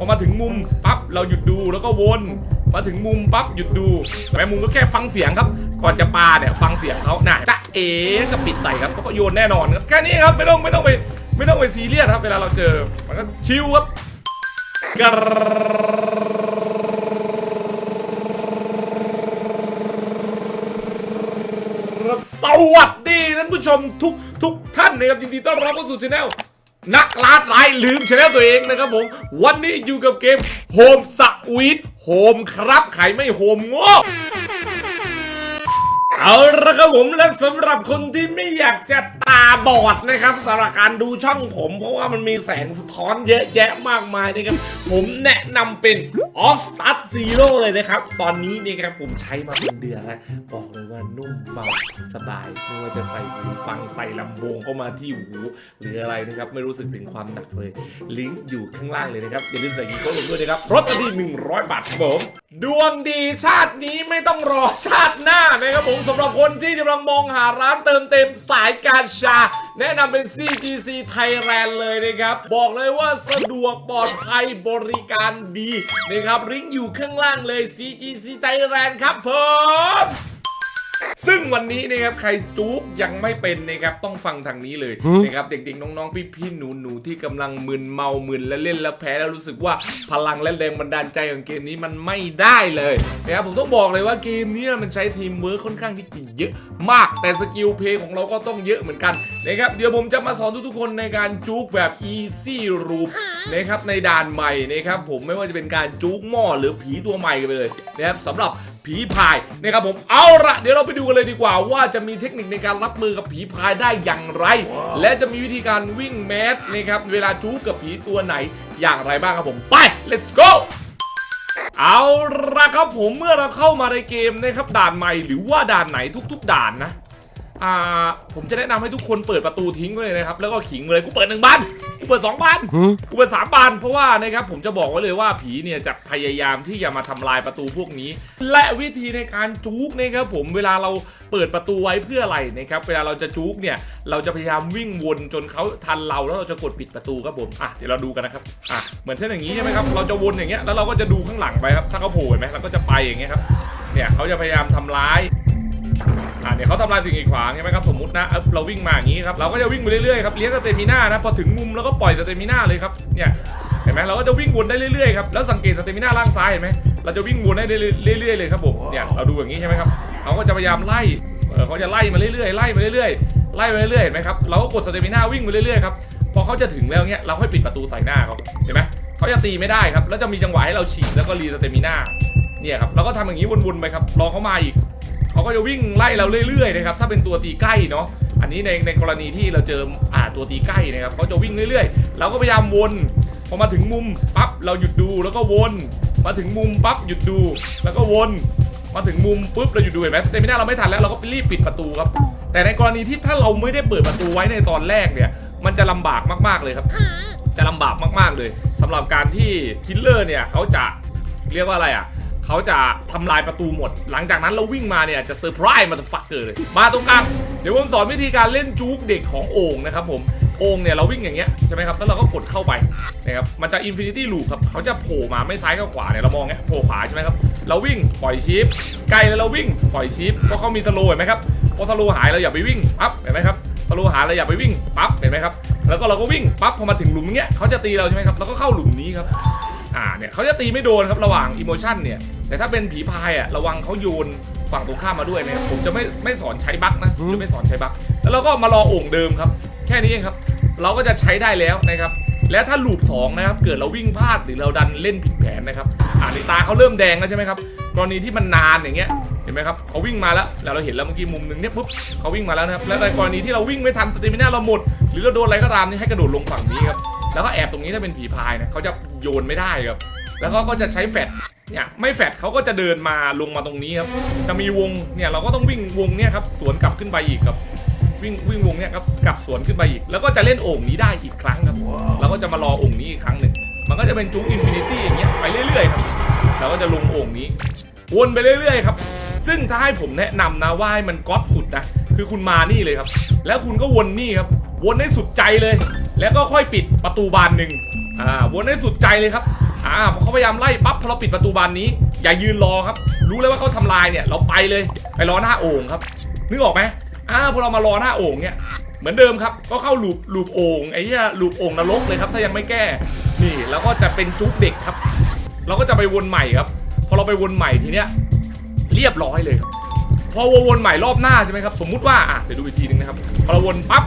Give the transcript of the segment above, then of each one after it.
พอมาถึงมุมปั๊บเราหยุดดูแล้วก็วนมาถึงมุมปั๊บหยุดดูแม่มุมก็แค่ฟังเสียงครับ ก่อนจะปาเนี่ยฟังเสียงเขาน่ะจะเอ๋ก็ปิดใส่ครับก็โยนแน่นอนครับแค่นี้ครับไม่ต้องไม่ต้องไปไม่ต้องไปซีเรียสครับ เวลาเราเจอมันก็ชิลครับกรสวัสดีท่านผู้ชมทุกทุกท่านนะครับยินดีต้อนรับเข้าสู่ช anel นักล่าดลายลืมชแนลตัวเองนะครับผม วันนี้อยู่กับเกมโฮมสวีทโฮมครับใครไม่โฮมง้อเอาละครับผมและสำหรับคนที่ไม่อยากจะตาบอดนะครับสำหรับการดูช่องผม เพราะว่ามันมีแสงสะท้อนเยอะแยะมากมายนะครับผมแนะนำเป็น Off Start Zero เลยนะครับ ตอนนี้นี่ครับผมใช้มาเป็นเดือนแล้ว บอกเลยว่านุ่มเบาสบาย ไม่ว่าจะใส่หูฟังใส่ลำโพงเข้ามาที่หูหรืออะไรนะครับ ไม่รู้สึกถึงความหนักเลย ลิงก์อยู่ข้างล่างเลยนะครับ อย่าลืมใส่กีโก้ลงด้วยนะครับรถที่100 บาทครับผมดวงดีชาตินี้ไม่ต้องรอชาติหน้านะครับผมสำหรับคนที่กำลังมองหาร้านเติมเต็มสายการชาแนะนำเป็น CGC Thailand เลยนะครับ บอกเลยว่าสะดวกปลอดภัยบริการดีนะครับลิงก์อยู่ข้างล่างเลย CGC Thailand ครับผม ซึ่งวันนี้นะครับใครจุกยังไม่เป็นนะครับต้องฟังทางนี้เลยนะครับเด็กๆน้องๆพี่ๆหนูๆที่กำลังมึนเมามึนและเล่นแล้วแพ้แล้วรู้สึกว่าพลังและแรงบันดาลใจของเกมนี้มันไม่ได้เลยนะครับผมต้องบอกเลยว่าเกมนี้มันใช้ทีมเวิร์คค่อนข้างที่จะเยอะมาก แต่สกิลเพลย์ของเราก็ต้องเยอะเหมือนกันนะครับเดี๋ยวผมจะมาสอนทุกๆคนในการจุกแบบ easy room นะครับในด่านใหม่นะครับผมไม่ว่าจะเป็นการจุกหม้อหรือผีตัวใหม่กันไปเลยนะครับสำหรับ ผีพายนะครับผมเอาละเดี๋ยวเราไปดูกันเลยดีกว่า ว่าจะมีเทคนิคในการรับมือกับผีพายได้อย่างไร และจะมีวิธีการวิ่งแมสนะครับเวลาจู๊กับผีตัวไหนอย่างไรบ้างครับผมไป let's go เอาละครับผมเมื่อเราเข้ามาในเกมนะครับด่านใหม่หรือว่าด่านไหนทุก ๆ ด่านนะอ่าผมจะแนะนำให้ทุกคนเปิดประตูทิ้งไว้เลยนะครับ แล้วก็ขิงเลยกูเปิดหนึ่งบาน กูเปิดสองบานกูเปิดสามบานเพราะว่านะครับผมจะบอกไว้เลยว่าผีเนี่ยจะพยายามที่จะมาทำลายประตูพวกนี้ และวิธีในการจุกนะครับผมเวลาเราเปิดประตูไว้เพื่ออะไรนะครับเวลาเราจะจุกเนี่ยเราจะพยายามวิ่งวนจนเขาทันเราแล้วเราจะกดปิดประตูครับผมอะเดี๋ยวเราดูกันนะครับอะเหมือนเช่นอย่างนี้ใช่ไหมครับเราจะวนอย่างเงี้ยแล้วเราก็จะดูข้างหลังไปครับถ้าเขาโผล่เห็นไหมเราก็จะไปอย่างเงี้ยครับเนี่ยเขาจะพยายามทำร้าย อ่าเนี่ยเขาทำลายสิ่งกีดขวางใช่ไหมครับสมมตินะเอ้าเราวิ่งมาอย่างนี้ครับเราก็จะวิ่งไปเรื่อยๆครับเลี้ยงสเตมิน่านะพอถึงมุมแล้วก็ปล่อยสเตมิน่าเลยครับเนี่ยเห็นไหมเราก็จะวิ่งวนได้เรื่อยๆครับแล้วสังเกตสเตมิน่าล่างซ้ายเห็นไหมเราจะวิ่งวนได้เรื่อยๆเลยครับผมเนี่ยเราดูอย่างนี้ใช่ไหมครับเขาก็จะพยายามไล่เขาจะไล่มาเรื่อยๆไล่มาเรื่อยๆไล่มาเรื่อยๆเห็นไหมครับเราก็กดสเตมิน่าวิ่งไปเรื่อยๆครับพอเขาจะถึงแล้วเนี่ยเราค่อยปิดประตูใส่หน้าเขาเห็นไหมเขาจะตีไม่ได้ครับแล้วจะมีจังหวะให้เราฉีกแล้วก็รีสเตมิน่าเนี่ยครับเราก็ทำอย่างนี้วนๆไปครับรอเขามาอีก เขาก็จะวิ่งไล่เราเรื่อยๆนะครับถ้าเป็นตัวตีใกล้เนาะอันนี้ในในกรณีที่เราเจออ่าตัวตีใกล้นะครับเขาจะวิ่งเรื่อยๆ เราก็พยายามวนพอมาถึงมุมปั๊บเราหยุดดูแล้วก็วนมาถึงมุมปั๊บหยุดดู แล้วก็วนมาถึงมุมปุ๊บเราหยุดดูเห็นไหมแต่ไม่ได้เราไม่ทันแล้วเราก็รีบปิดประตูครับ แต่ในกรณีที่ถ้าเราไม่ได้เปิดประตูไว้ในตอนแรกเนี่ย มันจะลำบากมากๆเลยครับ จะลำบากมากๆเลยสำหรับการที่คิลเลอร์เนี่ยเขาจะเรียกว่าอะไรอะ เขาจะทำลายประตูหมด หลังจากนั้นเราวิ่งมาเนี่ยจะเซอร์ไพรส์มาฟักเกอร์เลย มาตรงกลางเดี๋ยวผมสอนวิธีการเล่นจู๊กเด็กของโอ่งนะครับผมโอ่งเนี่ยเราวิ่งอย่างเงี้ยใช่ไหมครับแล้วเราก็กดเข้าไปนะครับมันจะอินฟินิตี้ลูปครับเขาจะโผล่มาไม่ซ้ายก็ขวาเนี่ยเรามองเงี้ยโผล่ขวาใช่ไหมครับเราวิ่งปล่อยชิปไกลแล้วเราวิ่งปล่อยชิปเพราะเขามีสโลว์เห็นไหมครับพอสโลว์หายเราอย่าไปวิ่งปั๊บเห็นไหมครับสโลว์หายเราอย่าไปวิ่งปั๊บเห็นไหมครับแล้วก็เราก็วิ่งปั๊บพอมาถึงหลุมเงี้ยเขาจะตีเราใช่ไหมครับแล้วก็เข้าหลุมนี้ครับ อ่าเนี่ยเขาจะตีไม่โดนครับระหว่างอิโมชันเนี่ย แต่ถ้าเป็นผีพายอะระวังเขาโยนฝั่งตรงข้ามมาด้วยนะครับผมจะไม่ไม่สอนใช้บั๊กนะผมจะไม่สอนใช้บั๊กแล้วเราก็มารอโอ่งเดิมครับ แค่นี้เองครับ เราก็จะใช้ได้แล้วนะครับ และถ้าลูป2นะครับเกิดเราวิ่งพลาดหรือเราดันเล่นผิดแผนนะครับอ่าในตาเขาเริ่มแดงแล้วใช่ไหมครับกรณีที่มันนานอย่างเงี้ยเห็นไหมครับเขาวิ่งมาแล้วแล้วเราเห็นแล้วเมื่อกี้มุมหนึงเนี่ยปุ๊บเขาวิ่งมาแล้วนะครับและในกรณีที่เราวิ่งไม่ทันสเตมิน่าเราหมด หรือเราโดนอะไรก็ตามนี่ให้กระโดดลงฝั่งนี้ครับ แล้วก็แอบตรงนี้ถ้าเป็นผีพายนะเขาจะโยนไม่ได้ครับ แล้วเขาก็จะใช้แฟดเนี่ยไม่แฟดเขาก็จะเดินมาลงมาตรงนี้ครับ จะมีวงเนี่ยเราก็ต้องวิ่งวงเนี่ยครับสวนกลับขึ้นไปอีกครับ วิ่งวิ่งวงเนี่ยครับกลับสวนขึ้นไปอีก แล้วก็จะเล่นโอ่งนี้ได้อีกครั้งครับเราก็จะมารอโอ่งนี้อีกครั้งหนึ่งมันก็จะเป็นจุ๊กอินฟินิตี้อย่างเงี้ยไปเรื่อยๆครับเราก็จะลงโอ่งนี้วนไปเรื่อยๆครับซึ่งถ้าให้ผมแนะนำนะว่าให้มันก๊อตสุดนะคือคุณมานี่เลยครับ แล้วคุณก็วนนี่ครับ วนให้สุดใจเลย แล้วก็ค่อยปิดประตูบานหนึ่งอ่าวนให้สุดใจเลยครับอ่าเขาพยายามไล่ปั๊บพอเราปิดประตูบานนี้ อย่ายืนรอครับ รู้แล้วว่าเขาทำลายเนี่ยเราไปเลยไปรอหน้าโอ่งครับนึกออกไหมอ่าพอเรามารอหน้าโอ่งเนี่ยเหมือนเดิมครับ ก็เข้าลูปลูปโอ่งไอ้เหี้ยลูปโอ่งนรกเลยครับ ถ้ายังไม่แก้ นี่แล้วก็จะเป็นจุ๊บเด็กครับ เราก็จะไปวนใหม่ครับ พอเราไปวนใหม่ทีเนี้ยเรียบร้อยเลยครับพอวนใหม่รอบหน้าใช่ไหมครับ สมมุติว่าอะเดี๋ยวดูอีกทีนึงนะครับพอเราวนปั๊บ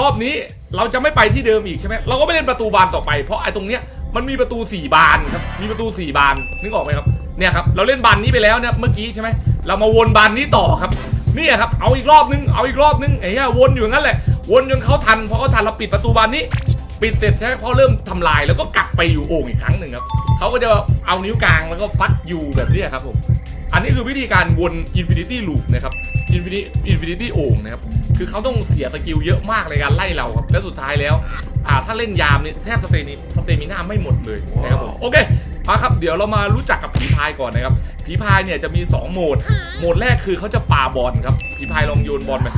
รอบนี้ เราจะไม่ไปที่เดิมอีกใช่ไหมเราก็ไม่เล่นประตูบานต่อไป เพราะไอ้ตรงเนี้ยมันมีประตู 4 บานครับ มีประตู 4 บาน นึกออกไหมครับ เนี่ยครับ เราเล่นบานนี้ไปแล้วเนี่ยเมื่อกี้ใช่ไหม เรามาวนบานนี้ต่อครับเนี่ยครับ เอาอีกรอบนึง เอาอีกรอบนึงไอ้เหี้ยวนอยู่งั้นแหละ วนจนเขาทัน พอเขาทันเราปิดประตูบานนี้ ปิดเสร็จใช่ไหมเขาเริ่มทำลายแล้วก็กลับไปอยู่โอ่งอีกครั้งหนึ่งครับ เขาก็จะเอานิ้วกลางแล้วก็ฟัดอยู่แบบนี้ครับผม อันนี้คือวิธีการวน Infinity Loop นะครับ Infinity Infinity โอ่งนะครับ คือเขาต้องเสียสกิลเยอะมากในการไล่เราครับ และสุดท้ายแล้ว อ่า ถ้าเล่นยามเนี่ยแทบสเตนิสเตมิน่าไม่หมดเลยนะครับผม โอเคมาครับ เดี๋ยวเรามารู้จักกับผีพายก่อนนะครับ ผีพายเนี่ยจะมี 2 โหมด โหมดแรกคือเขาจะปาบอลครับ ผีพายลองโยนบอลไป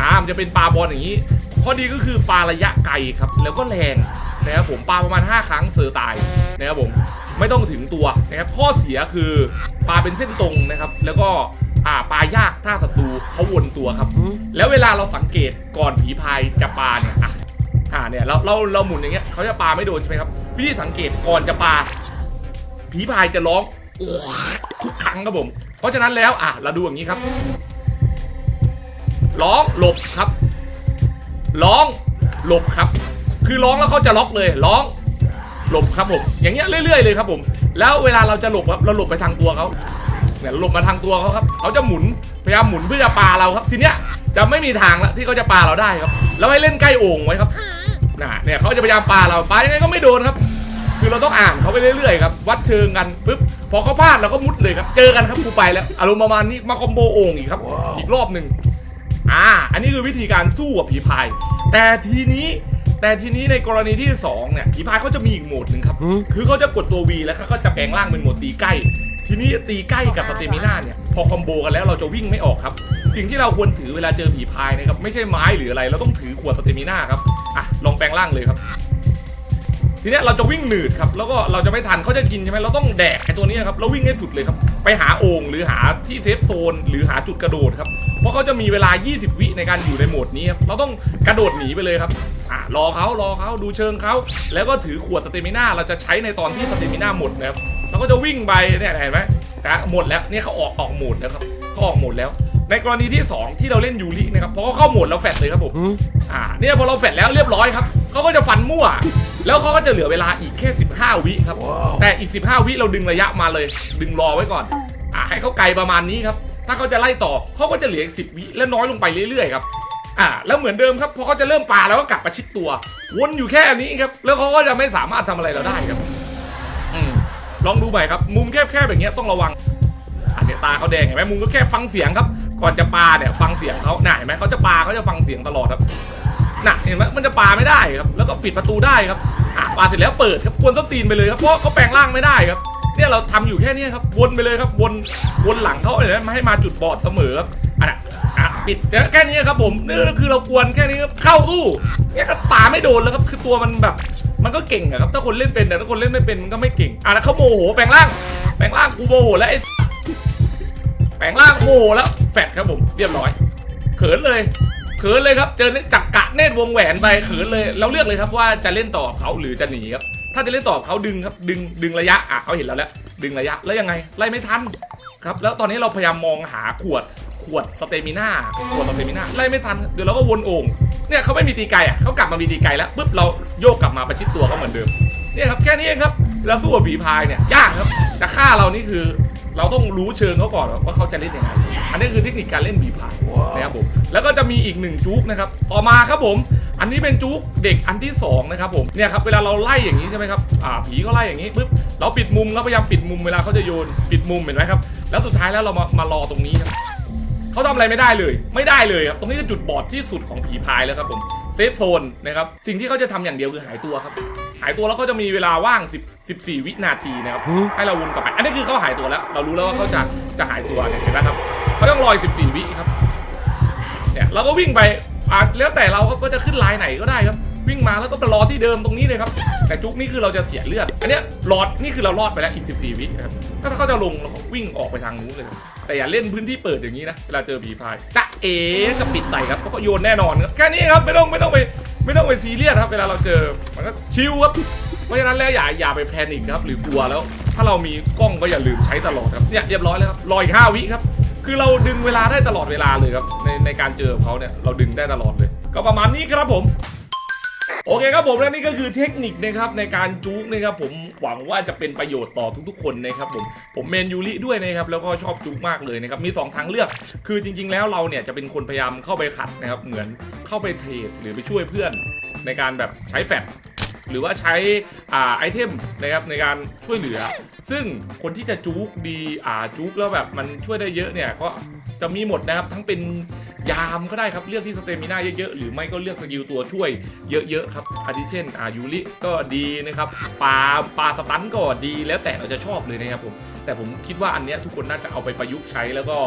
อ่ามันจะเป็นปาบอลอย่างนี้ ข้อดีก็คือปาระยะไกลครับ แล้วก็แรงนะครับผม ปาประมาณ 5 ครั้งเสือตายนะครับผม ไม่ต้องถึงตัวนะครับ ข้อเสียคือปลาเป็นเส้นตรงนะครับ แล้วก็ อ่าปลายากถ้าศัตรูเขาวนตัวครับ แล้วเวลาเราสังเกตก่อนผีพายจะปลาเนี่ยอะอ่าเนี่ยเราเราเราหมุนอย่างเงี้ยเขาจะปลาไม่โดนใช่ไหมครับวิธีสังเกตก่อนจะปลาผีพายจะร้องโอ้ทุกครั้งครับผม เพราะฉะนั้นแล้วอะเราดูอย่างนี้ครับ ร้องหลบครับ ร้องหลบครับ คือร้องแล้วเขาจะล็อกเลยร้องหลบครับผมอย่างเงี้ยเรื่อยๆเลยครับผม แล้วเวลาเราจะหลบครับเราหลบไปทางตัวเขา เนี่ยหลบมาทางตัวเขาครับเขาจะหมุนพยายามหมุนเพื่อจะปาเราครับ ทีเนี้ยจะไม่มีทางละที่เขาจะปาเราได้ครับ แล้วให้เล่นใกล้โอ่งไว้ครับน่ะเนี่ยเขาจะพยายามปาเราปายังไงก็ไม่โดนครับ คือเราต้องอ่านเขาไปเรื่อยๆครับวัดเชิงกันปุ๊บพอเขาพลาดเราก็มุดเลยครับ เจอกันครับกูไปแล้วอารมณ์ประมาณนี้มาคอมโบโอ่งอีกครับ อีกรอบหนึ่งอ่า อันนี้คือวิธีการสู้กับผีพาย แต่ทีนี้แต่ทีนี้ในกรณีที่2เนี่ยผีพายเขาจะมีอีกโหมดหนึ่งครับ คือเขาจะกดตัว V แล้วเขาก็จะแปลงร่างเป็นโหมดตีใกล้ ทีนี้ตีใกล้กับสเตมิน่าเนี่ยพอคอมโบกันแล้วเราจะวิ่งไม่ออกครับ สิ่งที่เราควรถือเวลาเจอผีพายนะครับไม่ใช่ไม้หรืออะไรเราต้องถือขวดสเตมิน่าครับอะลองแปลงร่างเลยครับ ทีนี้เราจะวิ่งหนืดครับแล้วก็เราจะไม่ทันเขาจะกินใช่ไหมเราต้องแดกไอ้ตัวนี้ครับแล้ววิ่งให้สุดเลยครับไปหาโอ่งหรือหาที่เซฟโซน หรือหาจุดกระโดดครับเพราะเขาจะมีเวลา 20 วิในการอยู่ในโหมดนี้ครับเราต้องกระโดดหนีไปเลยครับอ่ารอเขารอเขาดูเชิงเขาแล้วก็ถือขวดสเตมิน่าเราจะใช้ในตอนที่สเตมิน่าหมดนะครับ เราก็จะวิ่งไปเนี่ยเห็นไหมนะหมดแล้วเนี่ยเขาออกออกโหมดแล้วครับเขาออกโหมดแล้ว ในกรณีที่ 2 ที่เราเล่นยูรินะครับเพราะเขาเข้าโหมดแล้วแฟดเลยครับผมอ่าเนี่ยพอเราแฟดแล้วเรียบร้อยครับเขาก็จะฟันมั่ว แล้วเขาก็จะเหลือเวลาอีกแค่ 15 วิครับ แต่อีก 15 วิเราดึงระยะมาเลย ดึงรอไว้ก่อนอ่าให้เขาไกลประมาณนี้ครับ ถ้าเขาจะไล่ต่อเขาก็จะเหลืออีก10วิและน้อยลงไปเรื่อยๆครับอ่าแล้วเหมือนเดิมครับพอเขาจะเริ่มปาแล้วก็กลับประชิดตัว วนอยู่แค่นี้ครับแล้วเขาก็จะไม่สามารถทำอะไรเราได้ครับอืม ลองดูใหม่ครับ มุมแคบๆอย่างเงี้ยต้องระวัง อันนี้ตาเขาแดงเห็นไหมมุมก็แค่ฟังเสียงครับ ก่อนจะปาเนี่ยฟังเสียงเขาหน่าเห็นไหมเขาจะปาเขาจะฟังเสียงตลอดครับหน่ะเห็นไหมมันจะปาไม่ได้ครับ แล้วก็ปิดประตูได้ครับอะปาเสร็จแล้วเปิดครับกวนส้นตีนไปเลยครับเพราะเขาแปลงร่างไม่ได้ครับ เนี่ยเราทำอยู่แค่นี้ครับวนไปเลยครับวนวนหลังเขาเห็นไหมไม่ให้มาจุดบอดเสมอครับอะอะปิดแค่นี้ครับผมนี่ก็คือเรากวนแค่นี้ครับเข้าตู้เนี่ยก็ตาไม่โดนแล้วครับคือตัวมันแบบ มันก็เก่งอะครับ ถ้าคนเล่นเป็นแต่ถ้าคนเล่นไม่เป็นมันก็ไม่เก่งอะแล้วเขาโมโหแปลงร่าง แปลงร่างกูโมโหแล้วไอ้แปลงร่างโมโหแล้วแฟดครับผมเรียบร้อย เขินเลย เขินเลยครับเจอจักกะเนตรวงแหวนไปเขินเลยเราเลือกเลยครับว่าจะเล่นต่อบเขาหรือจะหนีครับถ้าจะเล่นต่อบเขาดึงครับดึงดึงระยะอะเขาเห็นเราแล้วดึงระยะแล้วยังไงไล่ไม่ทันครับแล้วตอนนี้เราพยายามมองหาขวดขวดสเตมิน่าขวดสเตมิน่าไล่ไม่ทันเดี๋ยวเราก็วนโอ่ง เนี่ยเขาไม่มีตีไกลอะเขากลับมามีตีไกลแล้วปุ๊บเราโยกกลับมาประชิดตัวเขาเหมือนเดิมเนี่ยครับแค่นี้เองครับแล้วสู้กับผีพายเนี่ยยากครับจะฆ่าเรานี่คือ เราต้องรู้เชิงเขาก่อนว่าเขาจะเล่นยังไงอันนี้คือเทคนิคการเล่นบีพายนะครับผมแล้วก็จะมีอีกหนึ่งจุกนะครับต่อมาครับผม อันนี้เป็นจุกเด็กอันที่สองนะครับผมเนี่ยครับเวลาเราไล่อย่างนี้ใช่ไหมครับอ่าผีก็ไล่อย่างนี้ปุ๊บเราปิดมุมแล้วพยายามปิดมุมเวลาเขาจะโยนปิดมุมเห็นไหมครับแล้วสุดท้ายแล้วเรามามารอตรงนี้ครับ เขาทำอะไรไม่ได้เลย ไม่ได้เลยครับ ตรงนี้คือจุดบอดที่สุดของผีพายแล้วครับผม เซฟโซนนะครับ สิ่งที่เขาจะทำอย่างเดียวคือหายตัวครับ หายตัวแล้วเขาจะมีเวลาว่าง10 14 วินาทีนะครับ ให้เราวนกลับไป อันนี้คือเขาหายตัวแล้ว เรารู้แล้วว่าเขาจะจะหายตัวเนี่ยเห็นไหมครับ เขาต้องรออีก14 วิครับ เนี่ยเราก็วิ่งไปอะแล้วแต่เราก็จะขึ้นไลน์ไหนก็ได้ครับ วิ่งมาแล้วก็ไปรอที่เดิมตรงนี้เลยครับ แต่จุกนี่คือเราจะเสียเลือด อันเนี้ยรอดนี่คือเรารอดไปแล้วอีก 14 วินะครับถ้าเขาจะลงเราก็วิ่งออกไปทางนู้นเลย แต่อย่าเล่นพื้นที่เปิดอย่างนี้นะ เวลาเจอผีพายจะเอ๋กับปิดใส่ครับเขาก็โยนแน่นอนครับ แค่นี้ครับไม่ต้องไม่ต้องไปไม่ต้องไปซีเรียสครับ เวลาเราเจอมันก็ชิลครับ เพราะฉะนั้นแล้วอย่าอย่าไปแพนิคครับหรือกลัวแล้ว ถ้าเรามีกล้องก็อย่าลืมใช้ตลอดครับ เนี่ยเรียบร้อยแล้วครับ รออีกห้าวิครับคือเราดึงเวลาได้ตลอดเวลาเลยครับในในการเจอเขาเนี่ยเราดึงได้ตลอดเลย ก็ประมาณนี้ครับผม โอเคครับผมและนี่ก็คือเทคนิคนะครับในการจุกนะครับผมหวังว่าจะเป็นประโยชน์ต่อทุกๆ คนนะครับผมผมเมนยูริด้วยนะครับแล้วก็ชอบจุกมากเลยนะครับมี 2 ทางเลือก คือจริง ๆ แล้วเราเนี่ยจะเป็นคนพยายามเข้าไปขัดนะครับเหมือนเข้าไปเทรดหรือไปช่วยเพื่อนในการแบบใช้แฟดหรือว่าใช้อไอเทมนะครับในการช่วยเหลือ ซึ่งคนที่จะจุกดีอ่าจุกแล้วแบบมันช่วยได้เยอะเนี่ยก็จะมีหมดนะครับทั้งเป็น ยามก็ได้ครับเลือกที่สเตมิน่าเยอะๆ หรือไม่ก็เลือกสกิลตัวช่วยเยอะๆครับอาทิเช่นอายูริก็ดีนะครับปลาปลาสตันก็ดีแล้วแต่เราจะชอบเลยนะครับผมแต่ผมคิดว่าอันเนี้ยทุกคนน่าจะเอาไปประยุกต์ใช้แล้วก็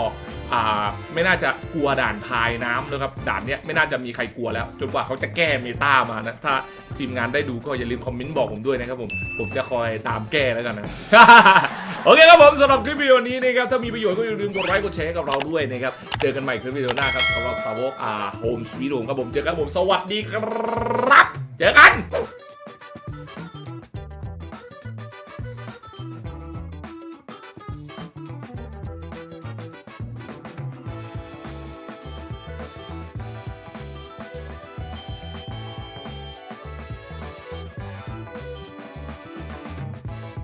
ไม่น่าจะกลัวด่านพายน้ำนะครับด่านเนี้ยไม่น่าจะมีใครกลัวแล้ว จนกว่าเขาจะแก้เมตามานะ ถ้าทีมงานได้ดูก็อย่าลืมคอมเมนต์บอกผมด้วยนะครับผมผมจะคอยตามแก้แล้วกันนะโอเคครับผมสำหรับคลิปวิดีโอนี้นะครับถ้ามีประโยชน์ก็อย่าลืมกดไลค์กดแชร์ให้กับเราด้วยนะครับเจอกันใหม่คลิปวิดีโอหน้าครับสำหรับสาวกอ่าโฮมสวีทโฮมครับผมเจอกันผมสวัสดีครับเจอกัน